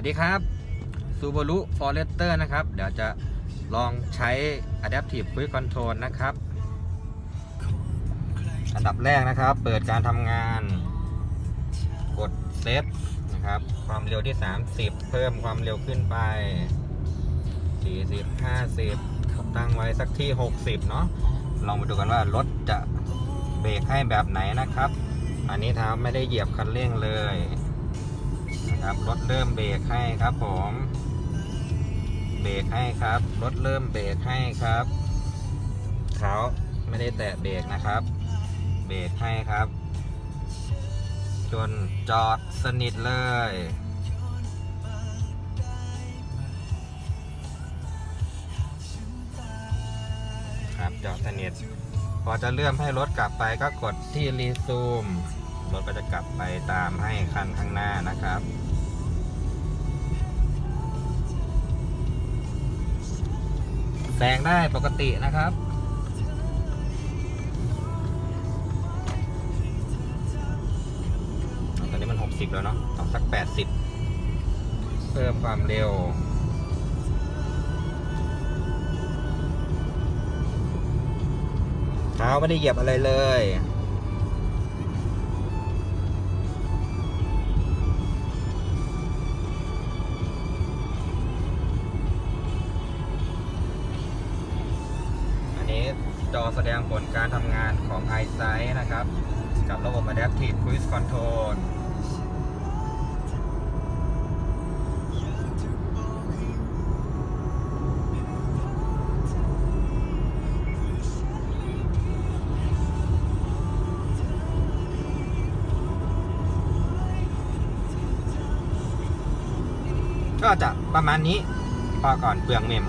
วัสดีครับ Subaru Forester นะครับ เดี๋ยวจะลองใช้ Adaptive Cruise Control นะครับ อันดับแรกนะครับ เปิดการทำงาน กดเซตนะครับ ความเร็วที่ 30 เพิ่มความเร็วขึ้นไป 40 50 ตั้งไว้สักที่ 60 เนาะลองมาดูกันว่ารถจะเบรกให้แบบไหนนะครับ อันนี้เท้าไม่ได้เหยียบคันเร่งเลย นะครับรถเริ่มเบรกให้ครับผมเบรกให้ครับรถเริ่มเบรกให้ครับเท้าไม่ได้แตะเบรกนะครับ เบรกให้ครับ จนจอดสนิทเลย ครับจอดสนิทพอจะเลื่อมให้รถกลับไปก็กดที่รีซูม รถก็จะกลับไปตามให้คันข้างหน้านะครับ แซงได้ปกตินะครับตอนนี้มัน 60 แล้วเนาะต้องสัก 80 เพิ่มความเร็วเท้าไม่ได้เหยียบอะไรเลย แสดงผลการทำงานของ iSight นะครับ กับระบบ Adaptive Cruise Control ก็จะประมาณนี้พอก่อนเปลืองเมม